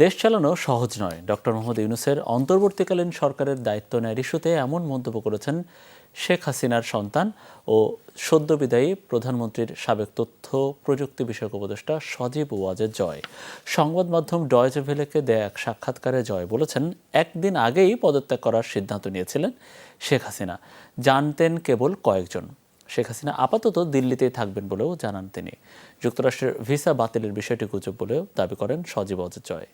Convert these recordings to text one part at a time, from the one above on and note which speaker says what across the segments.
Speaker 1: দেশ চালানো সহজ নয়। ডক্টর মোহাম্মদ ইউনুসের অন্তর্বর্তীকালীন সরকারের দায়িত্ব নেয়ার ইস্যুতে এমন মন্তব্য করেছেন শেখ হাসিনার সন্তান ও সদ্য বিদায়ী প্রধানমন্ত্রীর সাবেক তথ্য প্রযুক্তি বিষয়ক উপদেষ্টা সজীব ওয়াজেদ জয়। সংবাদ মাধ্যম ডয়েজে ভেলেকে দেয়া এক সাক্ষাৎকারে জয় বলেছেন, একদিন আগেই পদত্যাগ করার সিদ্ধান্ত নিয়েছিলেন শেখ হাসিনা। জানতেন কেবল কয়েকজন। শেখ হাসিনা আপাতত দিল্লিতেই থাকবেন বলেও জানান তিনি। যুক্তরাষ্ট্রের ভিসা বাতিলের বিষয়টি গুজব বলেও দাবি করেন সজীব অজিত জয়।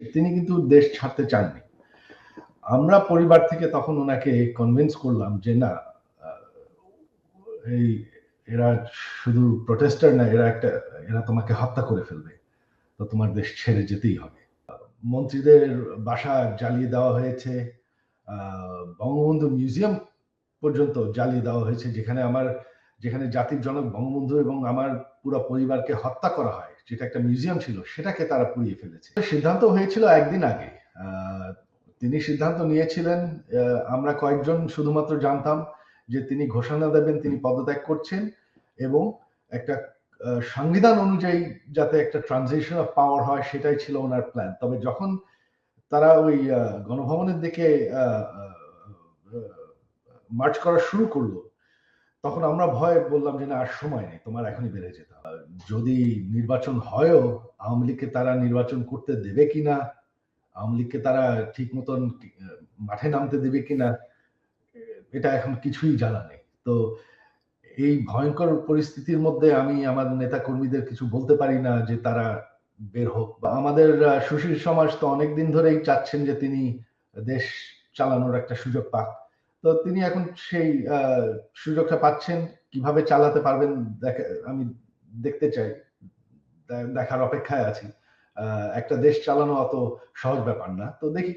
Speaker 2: তিনি কিন্তু দেশ ছাড়তে চাননি। আমরা পরিবার থেকে তখন ওনাকে কনভিন্স করলাম যে না এই এরা শুধু প্রোটেস্টার না, এরা একটা, এরা তোমাকে হত্যা করে ফেলবে। তো তোমার দেশ ছেড়ে যেতেই হবে। মন্ত্রীদের বাসা জ্বালিয়ে দেওয়া হয়েছে। বঙ্গবন্ধু মিউজিয়াম পর্যন্ত জ্বালিয়ে দেওয়া হয়েছে, যেখানে আমার, যেখানে জাতির জনক বঙ্গবন্ধু এবং আমার পুরো পরিবারকে হত্যা করা হয়, যেটা একটা মিউজিয়াম ছিল, সেটাকে তারা পুড়িয়ে ফেলেছে। সিদ্ধান্ত হয়েছিল একদিন আগে। তিনি সিদ্ধান্ত নিয়েছিলেন আমরা কয়েকজন শুধুমাত্র জানতাম যে তিনি ঘোষণা দেবেন, তিনি পদত্যাগ করছেন এবং একটা সংবিধান অনুযায়ী যাতে একটা ট্রানজিশন অফ পাওয়ার হয়, সেটাই ছিল ওনার প্ল্যান তবে যখন তারা ওই গণভবনের দিকে মার্চ করা শুরু করল তখন আমরা ভয় বললাম যে, না, আর সময় নেই, তোমার এখনই বেড়ে যেতে হবে। যদি নির্বাচন হয়ও, আওয়ামী লীগকে তারা নির্বাচন করতে দেবে কিনা, আওয়ামী লীগকে তারা ঠিক মতন মাঠে নামতে দেবে কিনা, এটা এখন কিছুই জানা নেই। তো এই ভয়ঙ্কর পরিস্থিতির মধ্যে আমি আমার নেতা কর্মীদের কিছু বলতে পারি না যে, তারা বের হোক। বা আমাদের সুশীল সমাজ তো অনেকদিন ধরেই চাচ্ছেন যে, তিনি দেশ চালানোর একটা সুযোগ পাক। তো তিনি এখন সেই সুযোগটা পাচ্ছেন, কীভাবে চালাতে পারবেন দেখে- আমি দেখতে চাই দেখার অপেক্ষায় আছি। একটা দেশ চালানো অত সহজ ব্যাপার না। তো দেখি